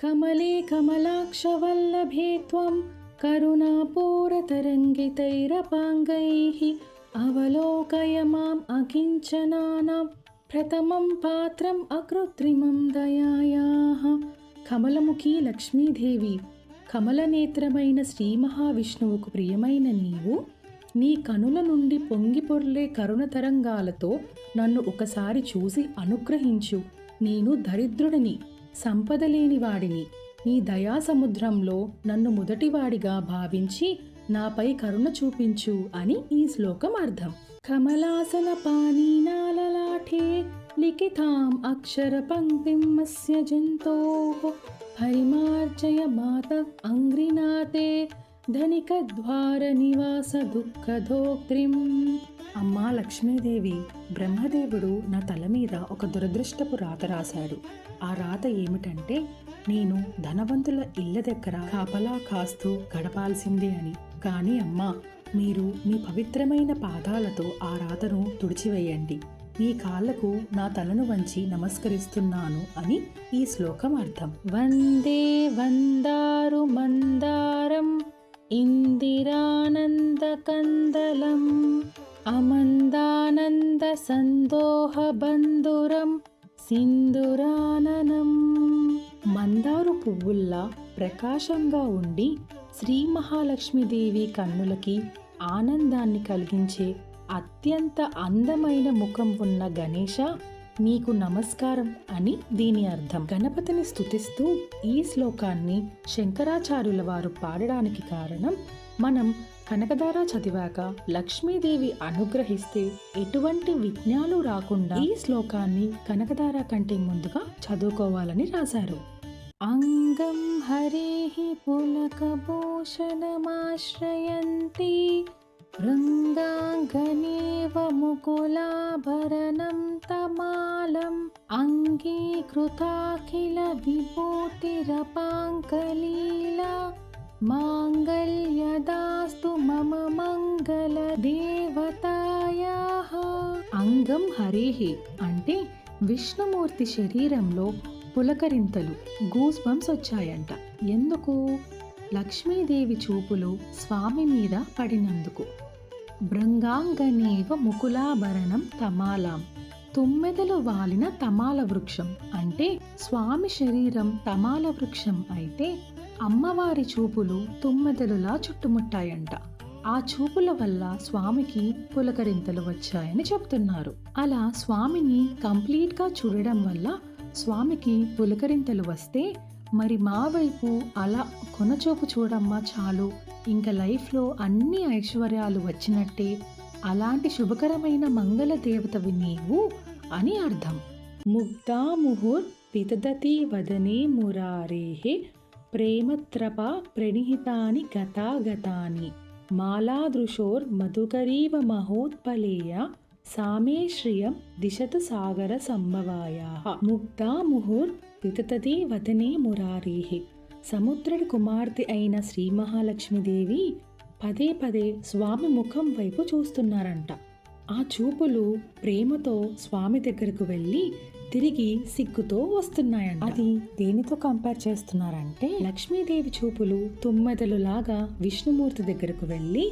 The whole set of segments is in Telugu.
కమలే కమలాక్షవల్లభే త్వం కరుణాపూరతరంగితైరపాంగైः అవలోకయ మాम् అకించనానాం ప్రథమం పాత్రం అకృత్రిమం దయాయాः కమలముఖి లక్ష్మీదేవి కమలనేత్రమైన శ్రీ మహావిష్ణువుకు ప్రియమైన నీవు నీ కనుల నుండి పొంగి పొర్లే కరుణ తరంగాలతో నన్ను ఒకసారి చూసి అనుగ్రహించు. నేను దరిద్రుడిని. సంపద లేని వాడిని. నీ దయా సముద్రంలో నన్ను మొదటివాడిగా భావించి నాపై కరుణ చూపించు అని ఈ శ్లోకం అర్థం. కమలాసన పానీనాలలాఠే లిఖితాం అక్షర పంక్తిం మస్య జంతోః. మాత అంగ్రినాథే ధనిక ద్వార నివాస దుఃఖధోక్త్రిం అమ్మా లక్ష్మీదేవి బ్రహ్మదేవుడు నా తల మీద ఒక దురదృష్టపు రాత రాశాడు. ఆ రాత ఏమిటంటే నేను ధనవంతుల ఇళ్ళ దగ్గర కాపలా కాస్తూ గడపాల్సిందే అని. కానీ అమ్మా మీరు మీ పవిత్రమైన పాదాలతో ఆ రాతను తుడిచివేయండి. మీ కాళ్ళకు నా తలను వంచి నమస్కరిస్తున్నాను అని ఈ శ్లోకం అర్థం. వందే వందారు మందారం ఇందిరానందకందలం అమందానంద సందోహ బంధురం సింధురాననం. మందారు పువ్వుల్లా ప్రకాశంగా ఉండి శ్రీ మహాలక్ష్మీదేవి కన్నులకి ఆనందాన్ని కలిగించే అత్యంత అందమైన ముఖం ఉన్న గణేష నీకు నమస్కారం అని దీని అర్థం. గణపతిని స్థుతిస్తూ ఈ శ్లోకాన్ని శంకరాచార్యుల వారు పాడడానికి కారణం మనం కనకదార చదివాక లక్ష్మీదేవి అనుగ్రహిస్తే ఎటువంటి విఘ్నాలు రాకుండా ఈ శ్లోకాన్ని కనకదార కంటే ముందుగా చదువుకోవాలని రాశారు. అంగం హరే పులకభూషణమాశ్రయంతి బృందాంగనీవముకులాభరణం తమాలం అంగీకృతాఖిల విభూతిరపాంకలీలా మాంగళ్యదాస్తు మమ మంగళ దేవతాయాహ అంగం హరేహి అంటే విష్ణుమూర్తి శరీరంలో పులకరింతలు గూస్ బంప్స్ వచ్చాయంట ఎందుకు? లక్ష్మీదేవి చూపులు స్వామి మీద పడినందుకు. భృంగాంగనేవ ముకులాభరణం తమాలాం. తుమ్మెదలు వాలిన తమాల వృక్షం అంటే స్వామి శరీరం తమాల వృక్షం అయితే అమ్మవారి చూపులు తుమ్మెదలులా చుట్టుముట్టాయంట. ఆ చూపుల వల్ల స్వామికి పులకరింతలు వచ్చాయని చెప్తున్నారు అలా స్వామిని కంప్లీట్గా చూడడం వల్ల స్వామికి పులకరింతలు వస్తే మరి మా వైపు అలా కొనచూపు చూడమ్మా చాలు. ఇంకా లైఫ్లో అన్ని ఐశ్వర్యాలు వచ్చినట్టే అలాంటి శుభకరమైన మంగళ దేవతవి నీవు అని అర్థం. ముగ్ధా ముహుర్ పితదతి వదనే మురారేహే ప్రేమత్రప ప్రణిహితాని గతాగతాని. మాలాదృశోర్ మధుకరీవ మహోత్పలేయ సామే శ్రియం సాగర సంభవాయా. ముగ్ధా ముహుర్ పితతది వదనే మురారీహి. సముద్రుడి కుమార్తె అయిన శ్రీ మహాలక్ష్మీదేవి పదే పదే స్వామి ముఖం వైపు చూస్తున్నారంట. ఆ చూపులు ప్రేమతో స్వామి దగ్గరకు వెళ్ళి తిరిగి సిగ్గుతో వస్తున్నాయంట. అది దేనితో కంపేర్ చేస్తున్నారంటే లక్ష్మీదేవి చూపులు తుమ్మెదలు లాగా విష్ణుమూర్తి దగ్గరకు వెళ్ళి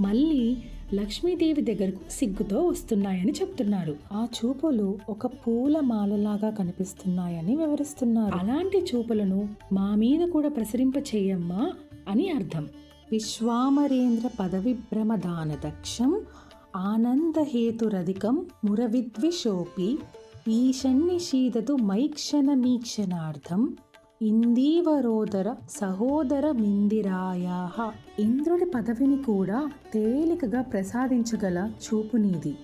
మళ్ళీ లక్ష్మీదేవి దగ్గరకు సిగ్గుతో వస్తున్నాయని చెప్తున్నారు. ఆ చూపులు ఒక పూల మాలలాగా కనిపిస్తున్నాయని వివరిస్తున్నారు. అలాంటి చూపులను మా మీద కూడా ప్రసరింప చేయమ్మా అని అర్థం. విశ్వామరేంద్ర పదవిభ్రమ దాన దక్షం ఆనందహేతురధికం మురవిద్విషోపి ఈషణ్నిషీదతు మైక్షణ మీక్షణార్థం ఇందీవరోదర సహోదర మిందిరాయాహ. ఇంద్రుడి పదవిని కూడా తేలికగా ప్రసాదించగల చూపు నీది.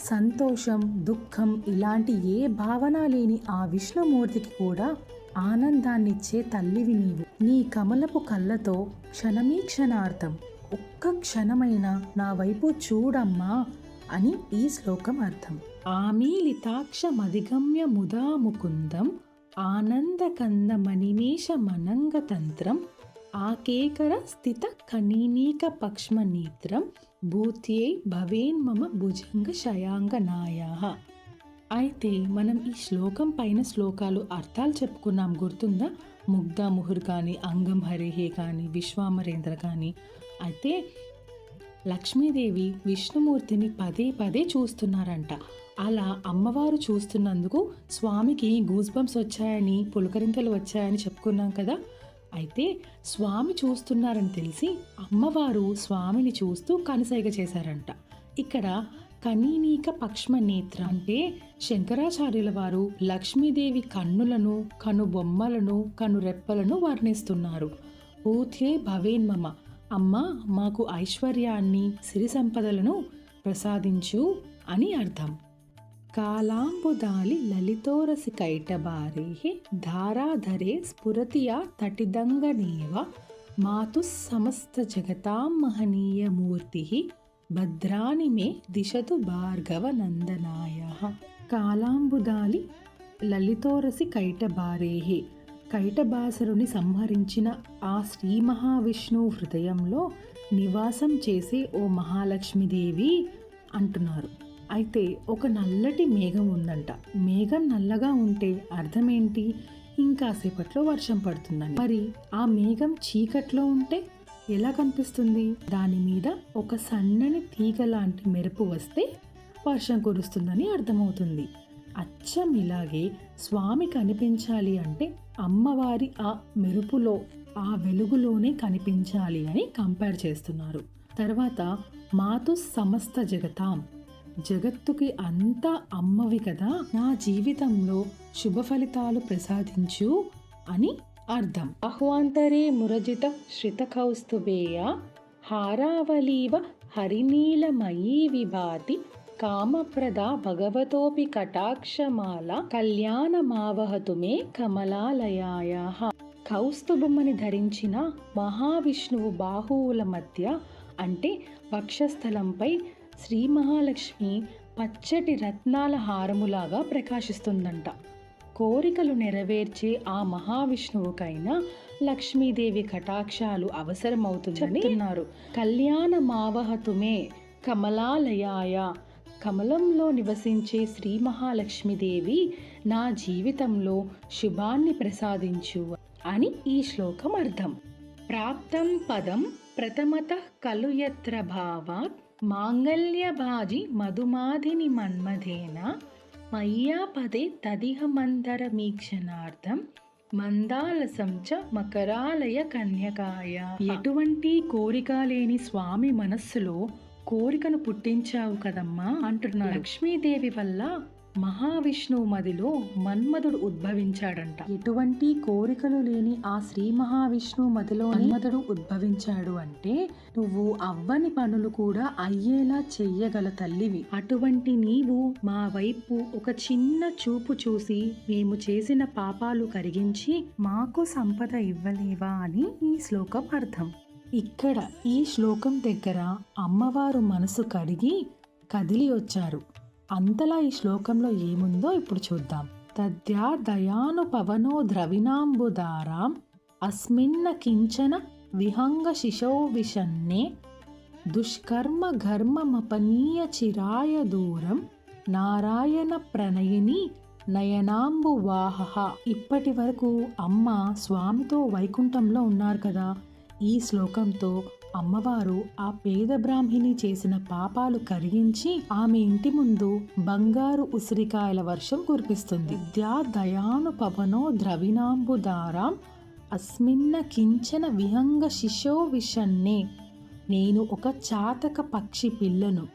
సంతోషం దుఃఖం ఇలాంటి ఏ భావన లేని ఆ విష్ణుమూర్తికి కూడా ఆనందాన్నిచ్చే తల్లివి నీవు. నీ కమలపు కళ్ళతో క్షణమీ క్షణార్థం. ఒక్క క్షణమైన నా వైపు చూడమ్మా అని ఈ శ్లోకం అర్థం. ఆమీలితాక్షమధిగమ్య ముదా ముకుందం ఆనందకంద మణిమేష మనంగతంత్రం ఆకేకర స్థిత కనీనీక పక్ష్మనేత్రం భూత్యై భవేన్మమ భుజంగ శయాంగనాయా అయితే మనం ఈ శ్లోకం పైన శ్లోకాలు అర్థాలు చెప్పుకున్నాం గుర్తుందా? ముగ్ధ ముహుర్ కానీ అంగం హరిహే కానీ విశ్వామరేంద్ర కానీ అయితే లక్ష్మీదేవి విష్ణుమూర్తిని పదే పదే చూస్తున్నారంట. అలా అమ్మవారు చూస్తున్నందుకు స్వామికి గూస్ బంప్స్ వచ్చాయని పులకరింతలు వచ్చాయని చెప్పుకున్నాం కదా. అయితే స్వామి చూస్తున్నారని తెలిసి అమ్మవారు స్వామిని చూస్తూ కనుసైగ చేశారంట. ఇక్కడ కనీనీక పక్ష్మ నేత్ర అంటే శంకరాచార్యుల వారు లక్ష్మీదేవి కన్నులను కనుబొమ్మలను కనురెప్పలను వర్ణిస్తున్నారు. ఊథే భవేన్మమ అమ్మ మాకు ఐశ్వర్యాన్ని సిరి సంపదలను ప్రసాదించు అని అర్థం. కాలాంబుదాలి లలితోరసి కైటబారే ధారాధరే స్ఫురతియా తటిదంగనేవ మాతు సమస్త జగతాం మహనీయ మూర్తి భద్రాని మే దిశతు భార్గవ నందనాయ. కాలాంబుదాలి లలితోరసి కైటబారేహే కైటబాసరుని సంహరించిన ఆ శ్రీ మహావిష్ణువు హృదయంలో నివాసం చేసే ఓ మహాలక్ష్మీదేవి అంటున్నారు. అయితే ఒక నల్లటి మేఘం ఉందంట. మేఘం నల్లగా ఉంటే అర్థమేంటి? ఇంకాసేపట్లో వర్షం పడుతుందని. మరి ఆ మేఘం చీకట్లో ఉంటే ఎలా కనిపిస్తుంది? దాని మీద ఒక సన్నని తీగ లాంటి మెరుపు వస్తే వర్షం కురుస్తుందని అర్థమవుతుంది. అచ్చం ఇలాగే స్వామి కనిపించాలి అంటే అమ్మవారి ఆ మెరుపులో ఆ వెలుగులోనే కనిపించాలి అని కంపేర్ చేస్తున్నారు. తర్వాత మాతు సమస్త జగతాం. జగత్తుకి అంతా అమ్మవి కదా నా జీవితంలో శుభ ఫలితాలు ప్రసాదించు అని అర్థం. అహ్వాంతరే మురజిత శ్రిత కౌస్తుభేయ హారావలీవ హరినీలమయీ విభాతి కామప్రద భగవతోపి కటాక్షమాల కళ్యాణమావహతు మే కమలాలయాయ. కౌస్తుభమని ధరించిన మహావిష్ణువు బాహువుల మధ్య అంటే వక్షస్థలంపై శ్రీ మహాలక్ష్మి పచ్చటి రత్నాల హారములాగా ప్రకాశిస్తుందంట. కోరికలు నెరవేర్చే ఆ మహావిష్ణువుకైనా లక్ష్మీదేవి కటాక్షాలు అవసరమవుతుందని చెప్తున్నారు. కళ్యాణ మావహతుమే కమలాలయాయ. కమలంలో నివసించే శ్రీ మహాలక్ష్మీదేవి నా జీవితంలో శుభాన్ని ప్రసాదించు అని ఈ శ్లోకం అర్థం. ప్రాప్తం పదం ప్రథమత కలు యత్ర భావాత్ మాంగళ్యభాజి మధుమాధిని మన్మధేన మయ్యాపదే తదిహ తదిహ మందరమీక్షణార్థం మందాలసం చ మకరాలయ కన్యకాయ. ఎటువంటి కోరిక లేని స్వామి మనస్సులో కోరికను పుట్టించావు కదమ్మా అంటున్నా లక్ష్మీదేవి వల్ల మహావిష్ణువు మదిలో మన్మధుడు ఉద్భవించాడంట. ఎటువంటి కోరికలు లేని ఆ శ్రీ మహావిష్ణువు మదిలో మన్మధుడు ఉద్భవించాడు అంటే నువ్వు అవ్వని పనులు కూడా అయ్యేలా చెయ్యగల తల్లివి. అటువంటి నీవు మా వైపు ఒక చిన్న చూపు చూసి మేము చేసిన పాపాలు కరిగించి మాకు సంపద ఇవ్వలేవా అని ఈ శ్లోకం అర్థం. ఇక్కడ ఈ శ్లోకం దగ్గర అమ్మవారు మనసు కడిగి కదిలి వచ్చారు. అంతలా ఈ శ్లోకంలో ఏముందో ఇప్పుడు చూద్దాం. తద్యా దయాను పవనో ద్రవిణాంబుదారాం అస్మిన్న కించన విహంగ శిశో విషన్నే దుష్కర్మ ఘర్మమపనీయ చిరాయ దూరం నారాయణ ప్రణయిని నయనాంబు వాహ ఇప్పటి వరకు అమ్మ స్వామితో వైకుంఠంలో ఉన్నారు కదా. ఈ శ్లోకంతో అమ్మవారు ఆ పేద బ్రాహ్మిణి చేసిన పాపాలు కరిగించి ఆమె ఇంటి ముందు బంగారు ఉసిరికాయల వర్షం కురిపిస్తుంది. విద్యా దయాను పవనో ద్రవిణాంబుదారాం అస్మిన్న కించన విహంగ శిశో విషన్నే. నేను ఒక చాతక పక్షి పిల్లను.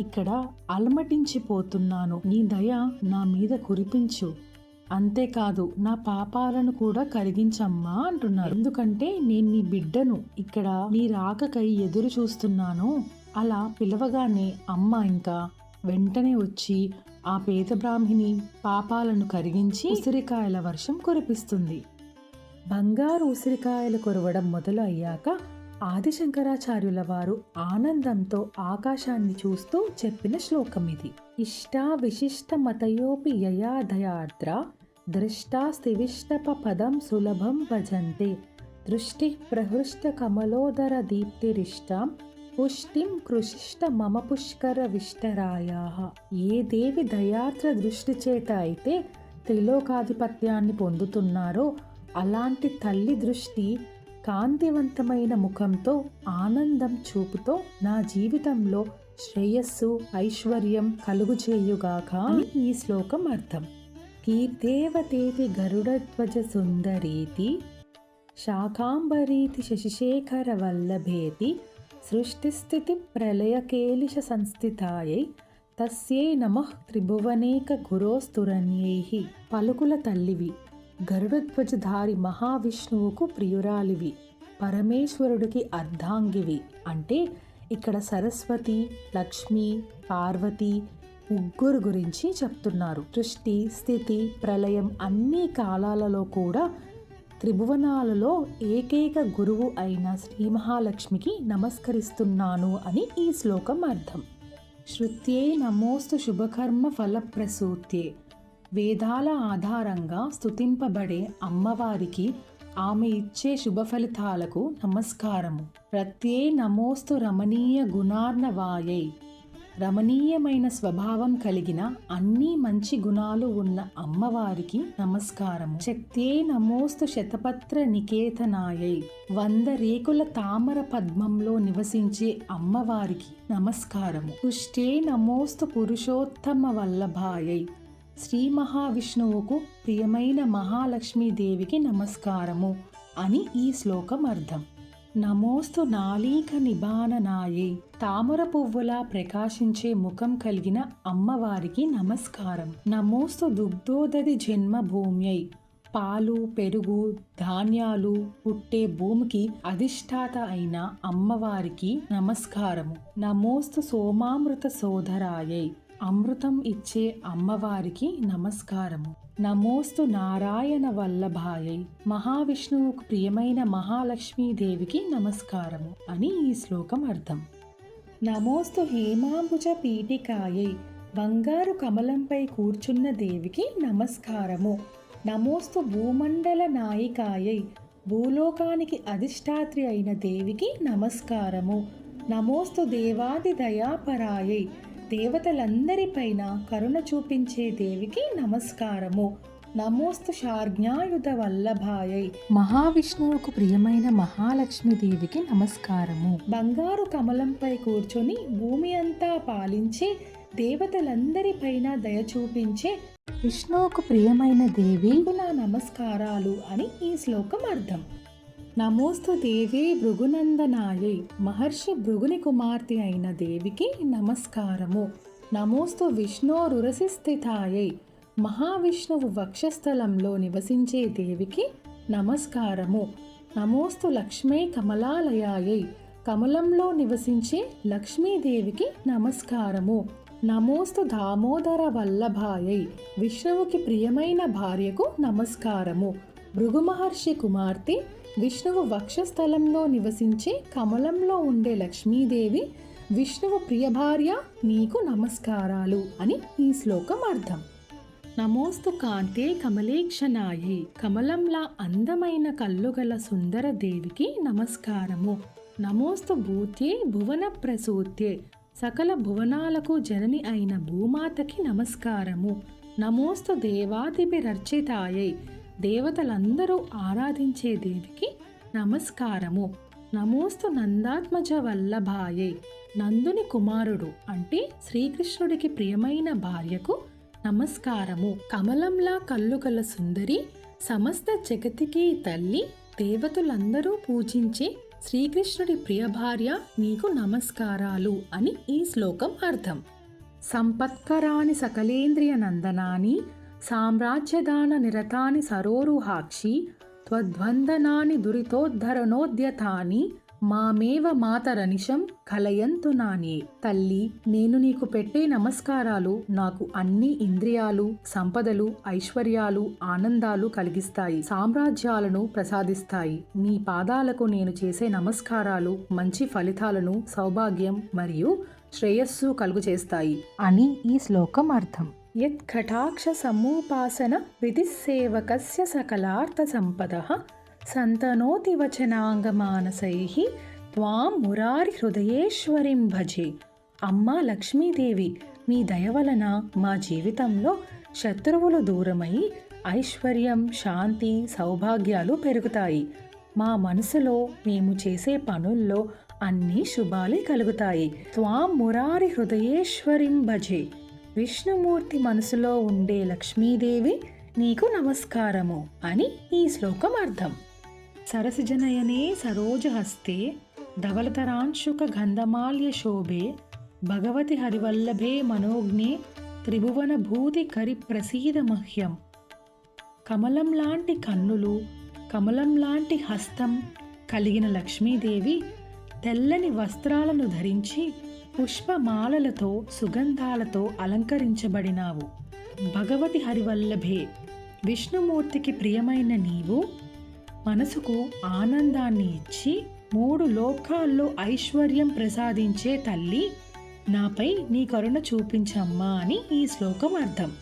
ఇక్కడ అలమటించిపోతున్నాను. నీ దయ నా మీద కురిపించు. అంతేకాదు నా పాపాలను కూడా కరిగించమ్మా అంటున్నారు. ఎందుకంటే నేను నీ బిడ్డను ఇక్కడ నీ రాకకై ఎదురు చూస్తున్నాను. అలా పిలవగానే అమ్మ ఇంకా వెంటనే వచ్చి ఆ పేద బ్రాహ్మిణి పాపాలను కరిగించి ఉసిరికాయల వర్షం కురిపిస్తుంది. బంగారు ఉసిరికాయలు కొరవడం మొదలు అయ్యాక ఆదిశంకరాచార్యుల వారు ఆనందంతో ఆకాశాన్ని చూస్తూ చెప్పిన శ్లోకం ఇది ఇష్టా విశిష్ట మతయోపి యయాధయాద్ర దృష్టాస్తివిష్టప పదం సులభం భజంతే. దృష్టి ప్రహృష్ట కమలోదర దీప్తిరిష్టాం పుష్టిం కృషిష్ట మమ పుష్కర విష్టరాయా ఏ దేవి దయాత్ర దృష్టి చేత అయితే త్రిలోకాధిపత్యాన్ని పొందుతున్నారో అలాంటి తల్లి దృష్టి కాంతివంతమైన ముఖంతో ఆనందం చూపుతో నా జీవితంలో శ్రేయస్సు ఐశ్వర్యం కలుగుచేయుగాక ఈ శ్లోకం అర్థం. కీర్దేవతేతి గరుడధ్వజ సుందరీతి శాకాంబరీతి శశిశేఖర వల్లభేతి సృష్టిస్థితి ప్రళయకేలిష సంస్థితాయై తస్యై నమః త్రిభువనేక గురోస్తురణ్యై పలుకుల తల్లివి గరుడధ్వజధారి మహావిష్ణువుకు ప్రియురాలివి పరమేశ్వరుడికి అర్ధాంగివి. అంటే ఇక్కడ సరస్వతి లక్ష్మి పార్వతి ముగ్గురు గురించి చెప్తున్నారు. సృష్టి స్థితి ప్రళయం అన్ని కాలాలలో కూడా త్రిభువనాలలో ఏకైక గురువు అయిన శ్రీ మహాలక్ష్మికి నమస్కరిస్తున్నాను అని ఈ శ్లోకం అర్థం. శృత్యే నమోస్తు శుభకర్మ ఫలప్రసూత్యే. వేదాల ఆధారంగా స్తుతింపబడే అమ్మవారికి ఆమె ఇచ్చే శుభ ఫలితాలకు నమస్కారము. ప్రత్యే నమోస్తు రమణీయ గుణార్ణవాయై. రమణీయమైన స్వభావం కలిగిన అన్ని మంచి గుణాలు ఉన్న అమ్మవారికి నమస్కారము. శక్తే నమోస్తు శతపత్ర నికేతనాయై. వంద రేకుల తామర పద్మంలో నివసించే అమ్మవారికి నమస్కారము. తుష్టే నమోస్తు పురుషోత్తమ వల్లభాయై. శ్రీ మహావిష్ణువుకు ప్రియమైన మహాలక్ష్మీదేవికి నమస్కారము అని ఈ శ్లోకం అర్థం. నమోస్తు నాలీక నిబాననాయే తామర పువ్వులా ప్రకాశించే ముఖం కలిగిన అమ్మవారికి నమస్కారం. నమోస్తు దుగ్ధోదది జన్మభూమ్యై పాలు పెరుగు ధాన్యాలు పుట్టే భూమికి అధిష్టాత అయిన అమ్మవారికి నమస్కారము. నమోస్తు సోమామృత సోదరాయై. అమృతం ఇచ్చే అమ్మవారికి నమస్కారము. నమోస్తు నారాయణ వల్లభాయై మహావిష్ణువుకు ప్రియమైన మహాలక్ష్మీదేవికి నమస్కారము అని ఈ శ్లోకం అర్థం. నమోస్తు హేమాంబుజ పీఠికాయై బంగారు కమలంపై కూర్చున్న దేవికి నమస్కారము. నమోస్తు భూమండల నాయికాయై భూలోకానికి అధిష్టాత్రి అయిన దేవికి నమస్కారము. నమోస్తు దేవాది దయాపరాయై దేవతలందరిపైన కరుణ చూపించే దేవికి నమస్కారము. నమోస్తు శార్జ్ఞాయుధ వల్లభాయై మహావిష్ణువుకు ప్రియమైన మహాలక్ష్మీదేవికి నమస్కారము. బంగారు కమలంపై కూర్చొని భూమి అంతా పాలించే దేవతలందరిపైన దయ చూపించే విష్ణువుకు ప్రియమైన దేవి. నా నమస్కారాలు అని ఈ శ్లోకం అర్థం. నమోస్తు దేవే భృగునందనాయై. మహర్షి భృగుని కుమార్తె అయిన దేవికి నమస్కారము. నమోస్తు విష్ణోరురసి స్థితాయై మహావిష్ణువు వక్షస్థలంలో నివసించే దేవికి నమస్కారము. నమోస్తు లక్ష్మీ కమలాలయాయై. కమలంలో నివసించే లక్ష్మీదేవికి నమస్కారము. నమోస్తు దామోదర వల్లభాయై. విష్ణువుకి ప్రియమైన భార్యకు నమస్కారము. భృగు మహర్షి కుమార్తె విష్ణువు వక్షస్థలంలో నివసించే కమలంలో ఉండే లక్ష్మీదేవి విష్ణువు ప్రియభార్య నీకు నమస్కారాలు అని ఈ శ్లోకం అర్థం. నమోస్తు కాంతే కమలేక్షనాయి కమలంలా అందమైన కళ్ళుగల సుందర దేవికి నమస్కారము. నమోస్తు భూత్యే భువన ప్రసూత్యే సకల భువనాలకు జనని అయిన భూమాతకి నమస్కారము. నమోస్తు దేవాదిభిరర్చితాయై దేవతలందరూ ఆరాధించే దేవికి నమస్కారము. నమోస్తు నందాత్మజ వల్లభాయే. నందుని కుమారుడు అంటే శ్రీకృష్ణుడికి ప్రియమైన భార్యకు నమస్కారము. కమలంలా కళ్ళు సుందరి సమస్త జగతికి తల్లి దేవతలందరూ పూజించే శ్రీకృష్ణుడి ప్రియ భార్య నీకు నమస్కారాలు అని ఈ శ్లోకం అర్థం. సంపత్కరాని సకలేంద్రియ నందనాని సామ్రాజ్యదాన నిరతాని సరోరుహాక్షి త్వద్వందనాని దురితోద్ధరణోద్యతాని మామేవ మాతరనిషం కలయంతు నానే. తల్లి నేను నీకు పెట్టే నమస్కారాలు నాకు అన్ని ఇంద్రియాలు సంపదలు ఐశ్వర్యాలు ఆనందాలు కలిగిస్తాయి సామ్రాజ్యాలను ప్రసాదిస్తాయి. నీ పాదాలకు నేను చేసే నమస్కారాలు మంచి ఫలితాలను సౌభాగ్యం మరియు శ్రేయస్సు కలుగు చేస్తాయి అని ఈ శ్లోకం అర్థం. యత్ విధిసేవకస్య సకలార్థ సంపద సంతనోతి వచనాంగమానసై త్వాం మురారి హృదయేశ్వరిం భజే. అమ్మా లక్ష్మీదేవి మీ దయ వలన మా జీవితంలో శత్రువులు దూరమై ఐశ్వర్యం శాంతి సౌభాగ్యాలు పెరుగుతాయి. మా మనసులో మేము చేసే పనుల్లో అన్ని శుభాలే కలుగుతాయి. త్వాం మురారి హృదయేశ్వరిం భజే. విష్ణుమూర్తి మనసులో ఉండే లక్ష్మీదేవి నీకు నమస్కారము అని ఈ శ్లోకం అర్థం. సరసజనయనే సరోజహస్తే ధవలతరాంశుక గంధమాల్య శోభే భగవతి హరివల్లభే మనోజ్ఞే త్రిభువన భూతి కరి ప్రసీద మహ్యం. కమలం లాంటి కన్నులు కమలం లాంటి హస్తం కలిగిన లక్ష్మీదేవి తెల్లని వస్త్రాలను ధరించి పుష్పమాలలతో సుగంధాలతో అలంకరించబడినావు. భగవతి హరివల్లభే విష్ణుమూర్తికి ప్రియమైన నీవు మనసుకు ఆనందాన్ని ఇచ్చి మూడు లోకాల్లో ఐశ్వర్యం ప్రసాదించే తల్లి నాపై నీ కరుణ చూపించమ్మా అని ఈ శ్లోకం అర్థం.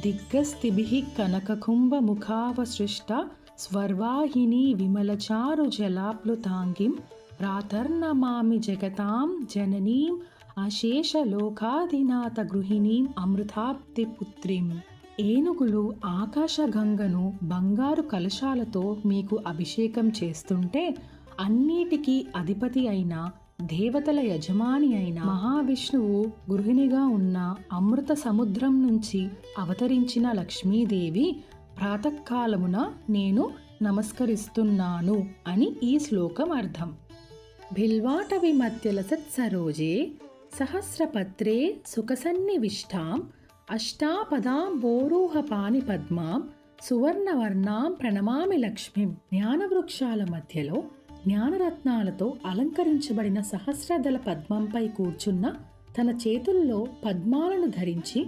దిగ్గస్థిభి కనకకుంభముఖావసృష్ట స్వర్వాహిని విమలచారు జలాప్లుతాంగిం ప్రాతర్నమామి జగతాం జననీం అశేషలోకాధినాథ గృహిణీం అమృతాప్తి పుత్రిం ఏనుగులు ఆకాశగంగను బంగారు కలశాలతో మీకు అభిషేకం చేస్తుంటే అన్నిటికీ అధిపతి అయిన దేవతల యజమాని అయిన మహావిష్ణువు గృహిణిగా ఉన్న అమృత సముద్రం నుంచి అవతరించిన లక్ష్మీదేవి ప్రాతకాలమున నేను నమస్కరిస్తున్నాను అని ఈ శ్లోకం అర్థం. బిల్వాటవి మధ్యల సత్సరోజే సహస్రపత్రే సుఖసన్నివిష్టాం అష్టాపదాం బోరూహ పాని పద్మాం సువర్ణవర్ణాం ప్రణమామి లక్ష్మీం జ్ఞానవృక్షాల మధ్యలో జ్ఞానరత్నాలతో అలంకరించబడిన సహస్రదళ పద్మంపై కూర్చున్న తన చేతుల్లో పద్మాలను ధరించి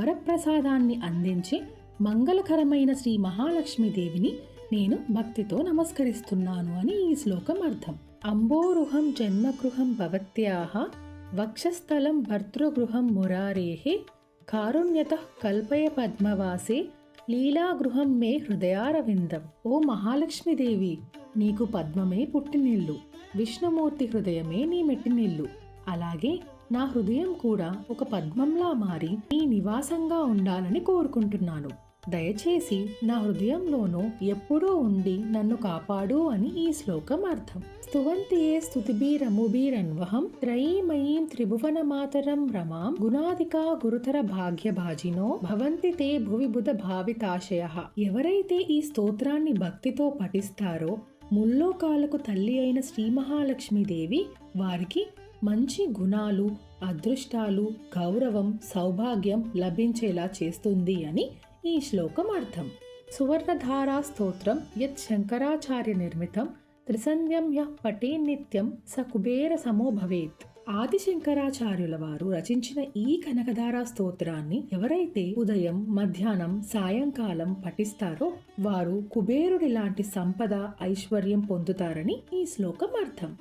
వరప్రసాదాన్ని అందించి మంగళకరమైన శ్రీ మహాలక్ష్మీదేవిని నేను భక్తితో నమస్కరిస్తున్నాను అని ఈ శ్లోకం అర్థం. అంబోరుహం జన్మగృహం భవత్యాహ వక్షస్థలం భర్తృగృహం మురారేహే కారుణ్యత కల్పయ పద్మవాసి లీలాగృహం మే హృదయారవిందం. ఓ మహాలక్ష్మీదేవి నీకు పద్మమే పుట్టినిల్లు. విష్ణుమూర్తి హృదయమే నీ మెట్టినిల్లు. అలాగే నా హృదయం కూడా ఒక పద్మంలా మారి నీ నివాసంగా ఉండాలని కోరుకుంటున్నాను. దయచేసి నా హృదయంలోనూ ఎప్పుడూ ఉండి నన్ను కాపాడు అని ఈ శ్లోకం అర్థం. స్తువంతియే ఏ స్తుతిబీరముబీరన్వహం త్రయీమయీం త్రిభువన మాతరం రమాం గుణాధికా గురుతర భాగ్యభాజినో భవంతి తే భువి బుధ భావితాశయ. ఎవరైతే ఈ స్తోత్రాన్ని భక్తితో పఠిస్తారో ముల్లోకాలకు తల్లి అయిన శ్రీ మహాలక్ష్మీదేవి వారికి మంచి గుణాలు అదృష్టాలు గౌరవం సౌభాగ్యం లభించేలా చేస్తుంది అని ఈ శ్లోకం అర్థం సువర్ణధారా స్తోత్రం యత్ శంకరాచార్య నిర్మితం త్రిసంధ్యం యః పటే నిత్యం స కుబేర సమో భవేత్. ఆది శంకరాచార్యుల వారు రచించిన ఈ కనకధారా స్తోత్రాన్ని ఎవరైతే ఉదయం మధ్యాహ్నం సాయంకాలం పఠిస్తారో వారు కుబేరుడి లాంటి సంపద ఐశ్వర్యం పొందుతారని ఈ శ్లోకం అర్థం